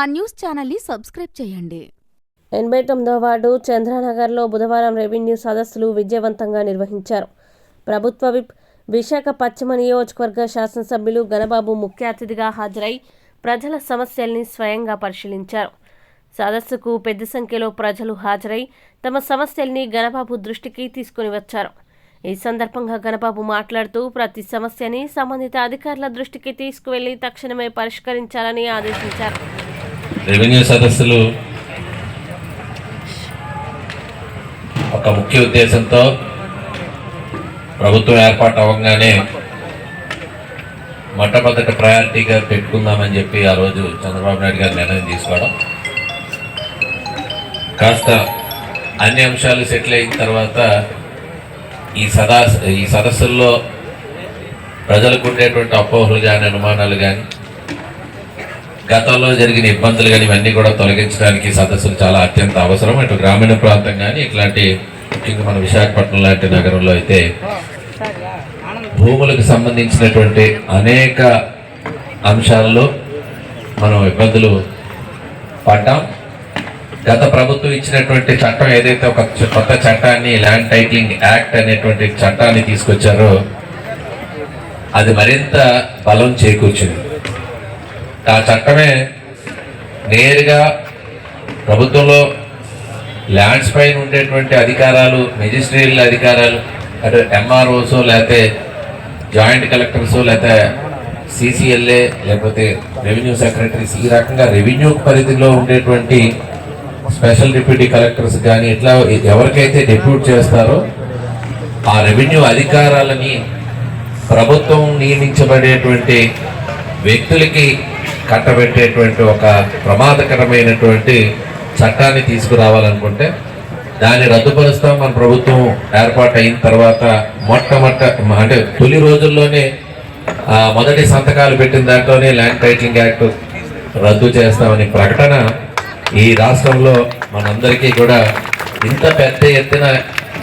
మా న్యూస్ ఛానల్ని సబ్స్క్రైబ్ చేయండి. ఎనభై తొమ్మిదవ వార్డు చంద్రనగర్లో బుధవారం రెవెన్యూ సదస్సులు విజయవంతంగా నిర్వహించారు. ప్రభుత్వ విప్ విశాఖ పశ్చిమ నియోజకవర్గ శాసనసభ్యులు గణబాబు ముఖ్య అతిథిగా హాజరై ప్రజల సమస్యల్ని స్వయంగా పరిశీలించారు. సదస్సుకు పెద్ద సంఖ్యలో ప్రజలు హాజరై తమ సమస్యల్ని గణబాబు దృష్టికి తీసుకుని వచ్చారు. ఈ సందర్భంగా గణబాబు మాట్లాడుతూ ప్రతి సమస్యని సంబంధిత అధికారుల దృష్టికి తీసుకువెళ్ళి తక్షణమే పరిష్కరించాలని ఆదేశించారు. రెవెన్యూ సదస్సులు ఒక ముఖ్య ఉద్దేశంతో ప్రభుత్వం ఏర్పాటు అవ్వగానే మొట్టమొదటి ప్రయారిటీగా పెట్టుకుందామని చెప్పి ఆ రోజు చంద్రబాబు నాయుడు గారు నిర్ణయం తీసుకోవడం. కాస్త అన్ని అంశాలు సెటిల్ అయిన తర్వాత ఈ సదా ఈ సదస్సుల్లో ప్రజలకు ఉండేటువంటి అపోహలు కానీ అనుమానాలు కానీ గతంలో జరిగిన ఇబ్బందులు కానీ ఇవన్నీ కూడా తొలగించడానికి సదస్సులు చాలా అత్యంత అవసరం. ఇటు గ్రామీణ ప్రాంతం కానీ ఇట్లాంటి ముఖ్యంగా మన విశాఖపట్నం లాంటి నగరంలో అయితే భూములకు సంబంధించినటువంటి అనేక అంశాల్లో మనం ఇబ్బందులు పడ్డాం. గత ప్రభుత్వం ఇచ్చినటువంటి చట్టం ఏదైతే ఒక కొత్త చట్టాన్ని ల్యాండ్ టైటిలింగ్ యాక్ట్ అనేటువంటి చట్టాన్ని తీసుకొచ్చారో అది మరింత బలం చేకూర్చింది. ఆ చట్టమే నేరుగా ప్రభుత్వంలో ల్యాండ్స్ పైన ఉండేటువంటి అధికారాలు మెజిస్ట్రేట్ల అధికారాలు అంటే ఎంఆర్ఓస్ లేకపోతే జాయింట్ కలెక్టర్స్ లేకపోతే సిసిఎల్ఏ లేకపోతే రెవెన్యూ సెక్రటరీస్ ఈ రకంగా రెవెన్యూ పరిధిలో ఉండేటువంటి స్పెషల్ డిప్యూటీ కలెక్టర్స్ కానీ ఇట్లా ఎవరికైతే డిప్యూట్ చేస్తారో ఆ రెవెన్యూ అధికారాలని ప్రభుత్వం నియమించబడేటువంటి వ్యక్తులకి కట్టబెట్టేటువంటి ఒక ప్రమాదకరమైనటువంటి చట్టాన్ని తీసుకురావాలనుకుంటే దాన్ని రద్దుపరుస్తాం. మన ప్రభుత్వం ఏర్పాటు అయిన తర్వాత మొట్టమొట్ట అంటే తొలి రోజుల్లోనే మొదటి సంతకాలు పెట్టిన దాంట్లోనే ల్యాండ్ టైటిలింగ్ యాక్ట్ రద్దు చేస్తామని ప్రకటన ఈ రాష్ట్రంలో మనందరికీ కూడా ఇంత పెద్ద ఎత్తున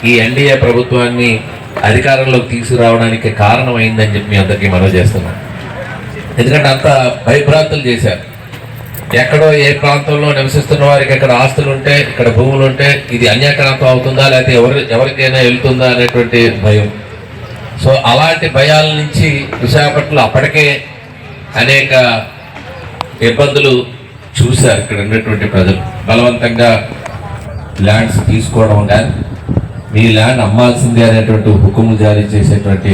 ఈ ఎన్డీఏ ప్రభుత్వాన్ని అధికారంలోకి తీసుకురావడానికి కారణమైందని చెప్పి మీ అందరికీ మనవి చేస్తున్నాం ఎందుకంటే అంత భయభ్రాంతులు చేశారు. ఎక్కడో ఏ ప్రాంతంలో నివసిస్తున్న వారికి ఎక్కడ ఆస్తులు ఉంటే ఇక్కడ భూములు ఉంటే ఇది అన్యాక్రాంతం అవుతుందా లేకపోతే ఎవరి ఎవరికైనా వెళ్తుందా అనేటువంటి భయం. సో అలాంటి భయాల నుంచి విశాఖపట్నంలో అప్పటికే అనేక ఇబ్బందులు చూశారు ఇక్కడ ఉన్నటువంటి ప్రజలు. బలవంతంగా ల్యాండ్స్ తీసుకోవడం కానీ మీ ల్యాండ్ అమ్మాల్సిందే అనేటువంటి హుకుము జారీ చేసేటువంటి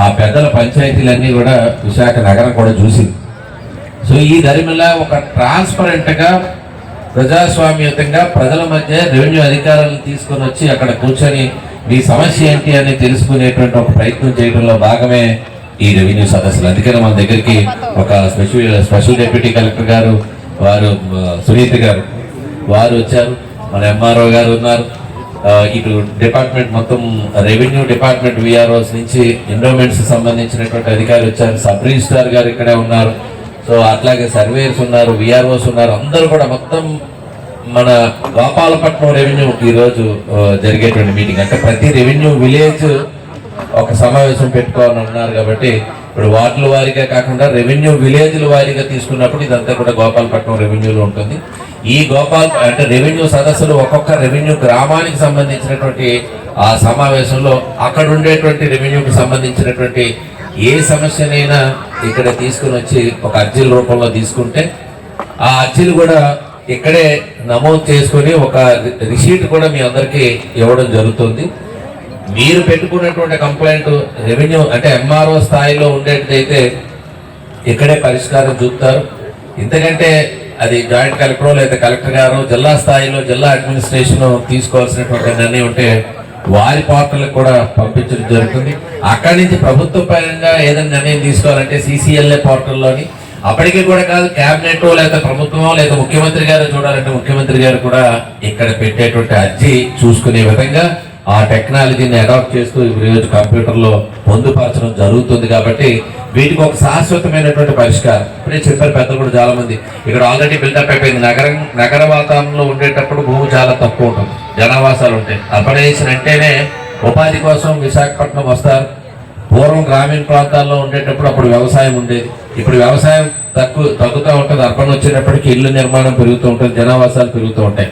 ఆ పెద్దల పంచాయతీలన్నీ కూడా విశాఖ నగరం కూడా చూసింది. సో ఈ దరిమిలా ఒక ట్రాన్స్పరెంట్గా ప్రజాస్వామ్యతంగా ప్రజల మధ్య రెవెన్యూ అధికారులను తీసుకొని వచ్చి అక్కడ కూర్చొని మీ సమస్య ఏంటి అని తెలుసుకునేటువంటి ఒక ప్రయత్నం చేయడంలో భాగమే ఈ రెవెన్యూ సదస్సులు. అందుకని మన దగ్గరికి ఒక స్పెషల్ స్పెషల్ డిప్యూటీ కలెక్టర్ గారు వారు సునీత గారు వారు వచ్చారు. మన ఎంఆర్ఓ గారు ఉన్నారు. ఇటు డిపార్ట్మెంట్ మొత్తం రెవెన్యూ డిపార్ట్మెంట్ విఆర్ఓస్ నుంచి ఎండోమెంట్స్ సంబంధించినటువంటి అధికారులు వచ్చారు. సబ్ రిజిస్ట్రార్ గారు ఇక్కడే ఉన్నారు. సో అట్లాగే సర్వేయర్స్ ఉన్నారు విఆర్ఓస్ ఉన్నారు. అందరూ కూడా మొత్తం మన గోపాలపట్నం రెవెన్యూ ఈరోజు జరిగేటువంటి మీటింగ్. అంటే ప్రతి రెవెన్యూ విలేజ్ ఒక సమావేశం పెట్టుకోవాలని ఉన్నారు కాబట్టి ఇప్పుడు వార్డుల వారీగా కాకుండా రెవెన్యూ విలేజ్ల వారీగా తీసుకున్నప్పుడు ఇదంతా కూడా గోపాలపట్నం రెవెన్యూలో ఉంటుంది. ఈ గోపాల్ అంటే రెవెన్యూ సదస్సులు ఒక్కొక్క రెవెన్యూ గ్రామానికి సంబంధించినటువంటి ఆ సమావేశంలో అక్కడ ఉండేటువంటి రెవెన్యూకి సంబంధించినటువంటి ఏ సమస్యనైనా ఇక్కడ తీసుకుని వచ్చి ఒక అర్జీల రూపంలో తీసుకుంటే ఆ అర్జీలు కూడా ఇక్కడే నమోదు చేసుకొని ఒక రిసీట్ కూడా మీ అందరికీ ఇవ్వడం జరుగుతుంది. మీరు పెట్టుకున్నటువంటి కంప్లైంట్ రెవెన్యూ అంటే ఎంఆర్ఓ స్థాయిలో ఉండేటైతే ఇక్కడే పరిష్కారం చూపుతారు. ఎందుకంటే అది జాయింట్ కలెక్టర్ లేదా కలెక్టర్ గారు జిల్లా స్థాయిలో జిల్లా అడ్మినిస్ట్రేషన్ తీసుకోవాల్సినటువంటి నిర్ణయం ఉంటే వారి పోర్టల్కి కూడా పంపించడం జరుగుతుంది. అక్కడి నుంచి ప్రభుత్వ పరంగా ఏదైనా నిర్ణయం తీసుకోవాలంటే సిసిఎల్ఏ పోర్టల్లోని అప్పటికి కూడా కాదు క్యాబినెట్ లేదా ప్రభుత్వం లేదా ముఖ్యమంత్రి గారు చూడాలంటే ముఖ్యమంత్రి గారు కూడా ఇక్కడ పెట్టేటువంటి అర్జీ చూసుకునే విధంగా ఆ టెక్నాలజీని అడాప్ట్ చేస్తూ ఈరోజు కంప్యూటర్లో పొందుపరచడం జరుగుతుంది కాబట్టి వీటికి ఒక శాశ్వతమైనటువంటి పరిష్కారం. ఇప్పుడే చెప్పారు పెద్దలు కూడా చాలా మంది ఇక్కడ ఆల్రెడీ బిల్డప్ అయిపోయింది. నగరం నగర వాతావరణంలో ఉండేటప్పుడు భూమి చాలా తక్కువ ఉంటుంది. జనావాసాలు ఉంటాయి అర్బనైజేషన్ అంటేనే ఉపాధి కోసం విశాఖపట్నం వస్తారు. పూర్వం గ్రామీణ ప్రాంతాల్లో ఉండేటప్పుడు అప్పుడు వ్యవసాయం ఉండేది. ఇప్పుడు వ్యవసాయం తక్కువ తగ్గుతూ ఉంటుంది. అర్పణ వచ్చేటప్పటికి ఇల్లు నిర్మాణం పెరుగుతూ ఉంటుంది. జనావాసాలు పెరుగుతూ ఉంటాయి.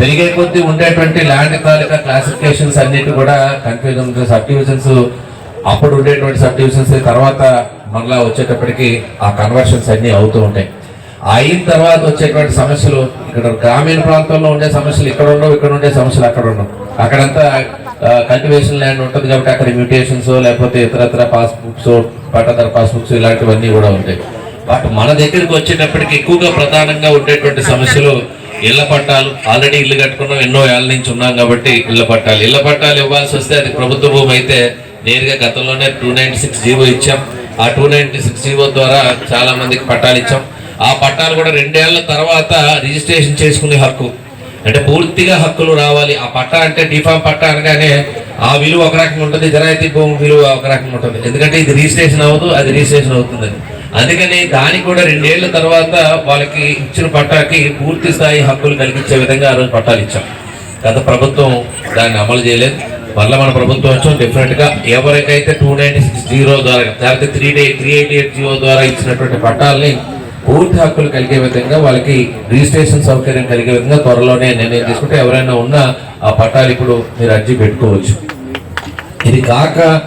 పెరిగే కొద్దీ ఉండేటువంటి ల్యాండ్ తాలూకా క్లాసిఫికేషన్స్ అన్నిటి కూడా కన్ఫ్యూజన్ ఉంటుంది సబ్ డివిజన్స్ అప్పుడు ఉండేటువంటి సబ్ డివిజన్స్ తర్వాత మళ్ళా వచ్చేటప్పటికి ఆ కన్వర్షన్స్ అన్నీ అవుతూ ఉంటాయి. అయిన తర్వాత వచ్చేటువంటి సమస్యలు ఇక్కడ గ్రామీణ ప్రాంతంలో ఉండే సమస్యలు ఇక్కడ ఉండవు ఇక్కడ ఉండే సమస్యలు అక్కడ ఉండవు. అక్కడంతా కల్టివేషన్ ల్యాండ్ ఉంటుంది కాబట్టి అక్కడ మ్యూటేషన్స్ లేకపోతే ఇతరత్ర పాస్బుక్స్ పట్టదర పాస్బుక్స్ ఇలాంటివన్నీ కూడా ఉంటాయి. బట్ మన దగ్గరికి వచ్చేటప్పటికి ఎక్కువగా ప్రధానంగా ఉండేటువంటి సమస్యలు ఇళ్ళ పట్టాలు. ఆల్రెడీ ఇల్లు కట్టుకున్నాం ఎన్నో ఏళ్ళ నుంచి ఉన్నాం కాబట్టి ఇళ్ళ పట్టాలు. ఇళ్ళ పట్టాలు ఇవ్వాల్సి వస్తే అది ప్రభుత్వ భూమి అయితే నేరుగా గతంలోనే టూ నైన్టీ సిక్స్ జీవో ఇచ్చాం. ఆ టూ నైన్టీ సిక్స్ జీవో ద్వారా చాలా మందికి పట్టాలు ఇచ్చాం. ఆ పట్టాలు కూడా రెండేళ్ళ తర్వాత రిజిస్ట్రేషన్ చేసుకునే హక్కు. అంటే పూర్తిగా హక్కులు రావాలి. ఆ పట్టా అంటే డిఫామ్ పట్టా అనగానే ఆ విలువ ఒక రకంగా ఉంటుంది జరాయితీ భూమి విలువ ఒక రకంగా ఉంటుంది. ఎందుకంటే ఇది రిజిస్ట్రేషన్ అవ్వదు అది రిజిస్ట్రేషన్ అవుతుంది అందుకని దానికి కూడా రెండేళ్ళ తర్వాత వాళ్ళకి ఇచ్చిన పట్టాకి పూర్తి స్థాయి హక్కులు కలిగించే విధంగా ఆ రోజు పట్టాలు ఇచ్చాం. గత ప్రభుత్వం దాన్ని అమలు చేయలేదు. మళ్ళీ మన ప్రభుత్వం వచ్చాం డిఫరెంట్గా ఎవరికైతే టూ నైన్టీ సిక్స్ జీరో ద్వారా లేకపోతే three D three eighty eight zero ద్వారా ఇచ్చినటువంటి పట్టాలని పూర్తి హక్కులు కలిగే విధంగా వాళ్ళకి రిజిస్ట్రేషన్ సౌకర్యం కలిగే విధంగా త్వరలోనే నిర్ణయం తీసుకుంటే ఎవరైనా ఉన్నా ఆ పట్టాలు ఇప్పుడు మీరు అర్జీ పెట్టుకోవచ్చు. ఇది కాక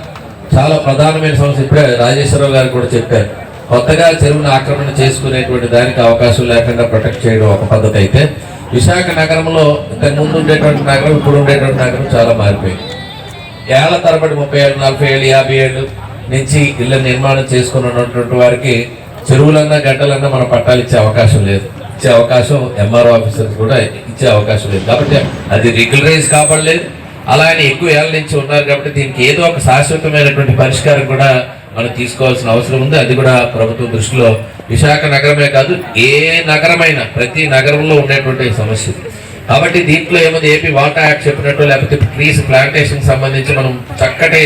చాలా ప్రధానమైన సమస్య. ఇప్పుడే రాజేశ్వరరావు గారు కూడా చెప్పారు. కొత్తగా చెరువును ఆక్రమణ చేసుకునేటువంటి దానికి అవకాశం లేకుండా ప్రొటెక్ట్ చేయడం ఒక పద్ధతి అయితే విశాఖ నగరంలో ఇంతకు ముందు ఉండేటువంటి నగరం ఇప్పుడు ఉండేటువంటి నగరం చాలా మారిపోయింది. ఏళ్ళ తరబడి ముప్పై ఏళ్ళు నలభై ఏళ్ళు యాభై ఏళ్ళు నుంచి ఇళ్ళ నిర్మాణం చేసుకుని ఉన్నటువంటి వారికి చెరువులన్నా గడ్డలన్నా మనం పట్టాలు ఇచ్చే అవకాశం లేదు. ఇచ్చే అవకాశం ఎంఆర్ఓ ఆఫీసర్స్ కూడా ఇచ్చే అవకాశం లేదు. కాబట్టి అది రెగ్యులరైజ్ కాబడలేదు. అలాగే ఎక్కువ ఏళ్ళ నుంచి ఉన్నారు కాబట్టి దీనికి ఏదో ఒక శాశ్వతమైనటువంటి పరిష్కారం కూడా మనం తీసుకోవాల్సిన అవసరం ఉంది. అది కూడా ప్రభుత్వం దృష్టిలో విశాఖ నగరమే కాదు ఏ నగరమైనా ప్రతి నగరంలో ఉండేటువంటి సమస్య కాబట్టి దీంట్లో ఏముంది? ఏపీ వాటర్ యాక్ట్ చెప్పినట్టు లేకపోతే ట్రీస్ ప్లాంటేషన్ సంబంధించి మనం చక్కటి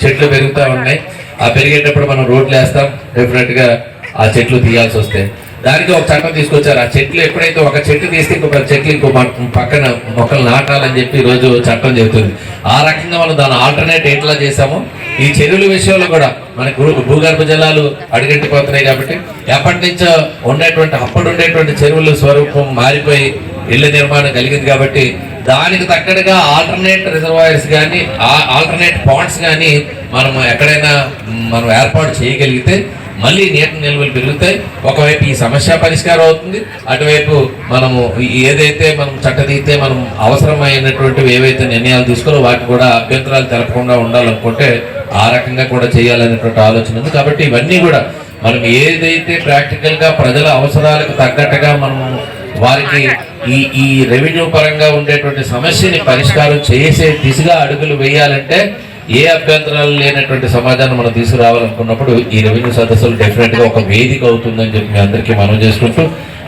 చెట్లు పెరుగుతూ ఉన్నాయి. ఆ పెరిగేటప్పుడు మనం రోడ్లు వేస్తాం డెఫినెట్గా ఆ చెట్లు తీయాల్సి వస్తాయి దానికి ఒక చట్టం తీసుకొచ్చారు. ఆ చెట్లు ఎప్పుడైతే ఒక చెట్టు తీస్తే ఇంకొక చెట్లు ఇంకో పక్కన మొక్కలు నాటాలని చెప్పి రోజు చట్టం చెబుతుంది. ఆ రకంగా మనం దాని ఆల్టర్నేట్ ఎట్లా చేసాము ఈ చెరువుల విషయంలో కూడా మన భూగర్భ జలాలు అడుగంటిపోతున్నాయి కాబట్టి ఎప్పటి నుంచో ఉండేటువంటి అప్పుడు ఉండేటువంటి చెరువుల స్వరూపం మారిపోయి ఇళ్ళ నిర్మాణం కలిగింది కాబట్టి దానికి తగ్గట్టుగా ఆల్టర్నేట్ రిజర్వాయర్స్ కానీ ఆల్టర్నేట్ పాయింట్స్ కానీ మనం ఎక్కడైనా మనం ఏర్పాటు చేయగలిగితే మళ్ళీ నీటి నిల్వలు పెరుగుతాయి. ఒకవైపు ఈ సమస్య పరిష్కారం అవుతుంది. అటువైపు మనము ఏదైతే మనం చట్టదీతే మనం అవసరమైనటువంటివి ఏవైతే నిర్ణయాలు తీసుకుని వాటిని కూడా అభ్యంతరాలు తెలపకుండా ఉండాలనుకుంటే ఆ రకంగా కూడా చేయాలనేటువంటి ఆలోచన ఉంది. కాబట్టి ఇవన్నీ కూడా మనం ఏదైతే ప్రాక్టికల్గా ప్రజల అవసరాలకు తగ్గట్టుగా మనం వారికి ఈ ఈ రెవెన్యూ పరంగా ఉండేటువంటి సమస్యని పరిష్కారం చేసే దిశగా అడుగులు వేయాలంటే ఏ అభ్యంతరాలు లేనటువంటి సమాజాన్ని మనం తీసుకురావాలనుకున్నప్పుడు ఈ రెవెన్యూ సదస్సులు డెఫినెట్గా ఒక వేదిక అవుతుందని చెప్పి మీ అందరికీ మనం చేసుకుంటూ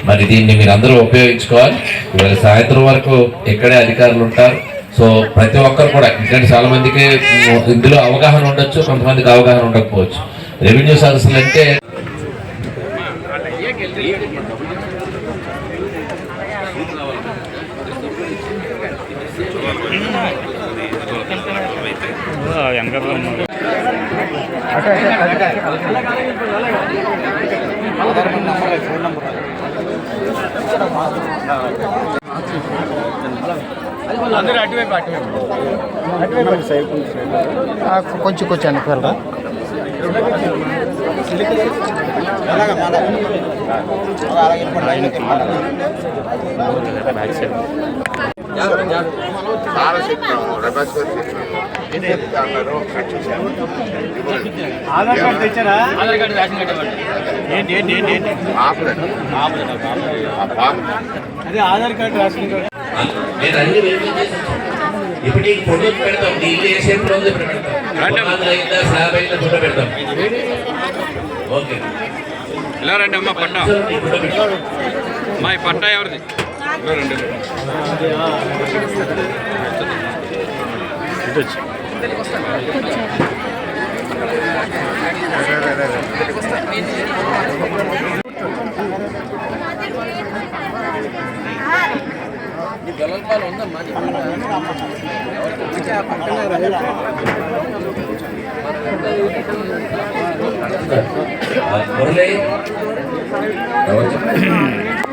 మరి దీన్ని మీరు అందరూ ఉపయోగించుకోవాలి. ఇవాళ సాయంత్రం వరకు ఇక్కడే అధికారులు ఉంటారు. సో ప్రతి ఒక్కరు కూడా ఎందుకంటే చాలా మందికి ఇందులో అవగాహన ఉండొచ్చు కొంతమందికి అవగాహన ఉండకపోవచ్చు. రెవెన్యూ సదస్సులు అంటే వెనకట్లో ఉన్నారు కొంచెం కొంచెం వెనకాల బ్యాక్ సైడ్ ఆధార్ కార్డు తెచ్చారా? ఆధార్ కార్డు రేషన్ కార్డు ఏంటి ఏంటి ఏంటి ఏంటి? ఆపలేదు. ఆ పాప అదే ఆధార్ కార్డు రేషన్ కార్డు. నేను అన్ని. ఇప్పుడు నీకు పెడతాం నీ ఇల్లు వేసే రోజు ఇప్పుడు పెడతాం పునాదులు అయిందా స్లాబ్ అయిందా ఫోటో పెడతాం ఓకే ఇలా రండి అమ్మ పట్టా. మా ఈ పట్టా ఎవరిది? ఇలా రండి ఇటు వచ్చి ఆ ఆ, మురళి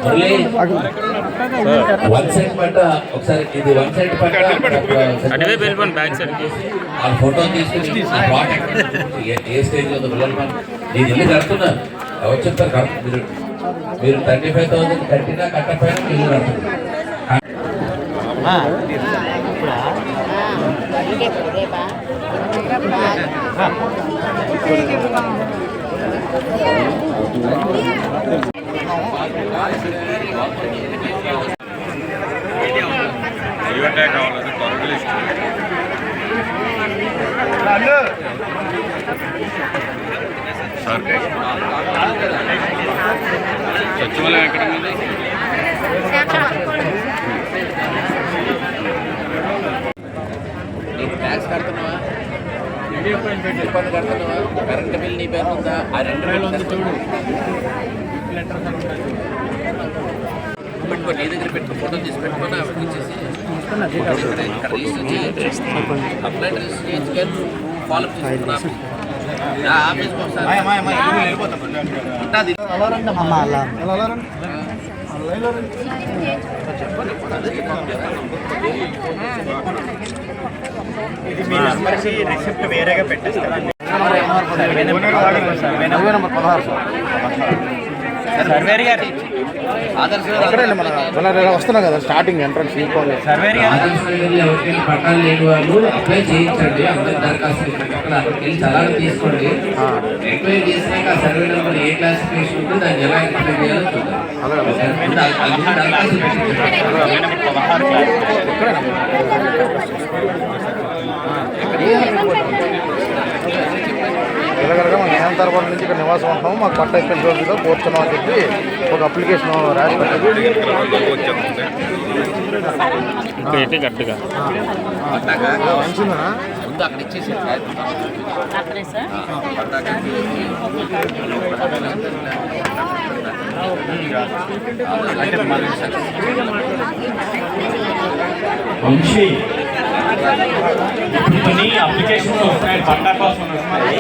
మురళి వన్ సైడ్ పట్ట ఒకసారి ఇది వన్ సైడ్ పట్ట. ఆ ఫోటో తీసుకుని ఆ ప్రోడక్ట్ ఏ- స్టేజ్లో పిల్లలు నేను ఇల్లు కడుతున్నాను ఎవరు చెప్తారు? మీరు మీరు థర్టీ ఫైవ్ థౌసండ్ కట్టినా కట్టకపోయినా ఇల్లు కడుతున్నారు. ఇవటే కావాలి కొరగలు ఇష్టం సార్ సచివాలయం ఎక్కడ ఉంది ట్యాక్స్ కడుతున్నావా? కరెంట్ బిల్ నీ పేరు ఉందా? ఆ రెండు బిల్లు చూడు. పెట్టుకో నీ దగ్గర పెట్టుకో ఫోటో తీసి పెట్టుకొని ఇక్కడ రిజిస్టర్ రిజిస్టర్ ఒకసారి. ఉంటుంది మీ నెంబర్కి రిసిప్ట్ వేరేగా పెట్టేస్తాను సర్వేర్ గారు. వస్తున్నాం కదా స్టార్టింగ్ ఎంట్రన్స్ సర్వేర్ గారు. పట్టాలు లేని వాళ్ళు అప్లై చేయించండి అందరి దరఖాస్తు అక్కడ చలానా తీసుకోండి. ఎంక్వైరీ చేసినాక సర్వే నెంబర్ ఏ క్లాసిఫికేషన్ ఉందో దాన్ని ఎలా ఎంక్వైరీ చేయాలో చూద్దాం. ఇలాగనగా మనం ఏం తరపున నుంచి ఇక్కడ నివాసం ఉంటున్నాము. మాకు పట్ట ఇచ్చిన రోజుల్లో కూర్చున్నాం అని చెప్పి ఒక అప్లికేషన్ రాసి ఇచ్చేసి వంశీ కొన్ని అప్లికేషన్స్ వస్తున్నాయి పట్టా కోసం వస్తున్నాయి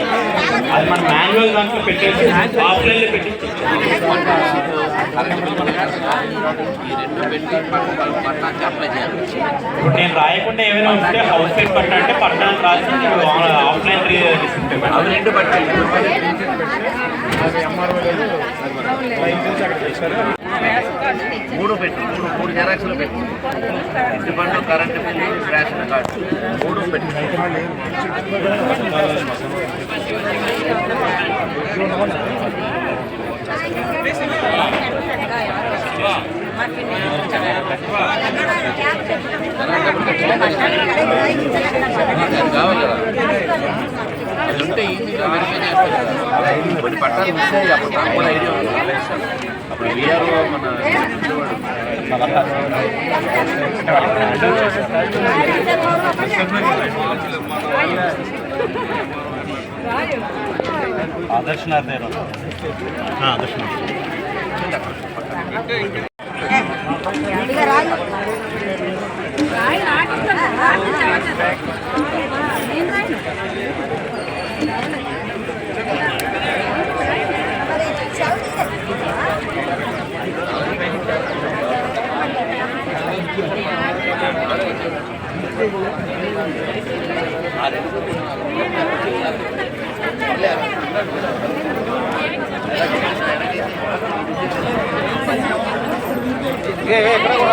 అది మన మాన్యువల్ దాంట్లో పెట్టేసి ఆఫ్లైన్లో పెట్టి ఇప్పుడు నేను రాయకుండా ఏమైనా ఉంటే హౌస్ సైడ్ పట్టా అంటే పట్టాను రాసి ఆఫ్లైన్ అవి రెండు పట్టాలి. మూడు పెట్టు మూడు మూడు జెరాక్స్లు పెట్టు. ఇంటి పన్ను కరెంటు బిల్లు రేషన్ కార్డు. మూడు పెట్టు. అది కావాలి కదా అది ఉంటే ఈజీగా వెరిఫై చేస్తారు కొన్ని పట్టాలు మిస్ అయ్యి అప్పుడు నాకు కూడా ఐడియా ఉంది అప్పుడు వీఆర్ఓ మన ఆదర్శనాథ్ ఆదర్శనాథ్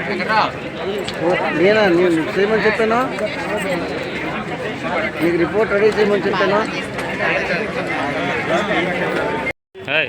వెంకట్రా నేనా నేను చేయమని చెప్పాను? నీకు రిపోర్ట్ రెడీ చేయమని చెప్పాను? హాయ్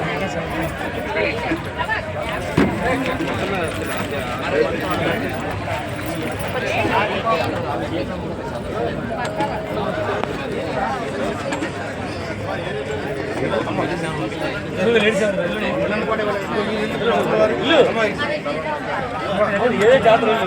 ஏ ஜாத்திரம்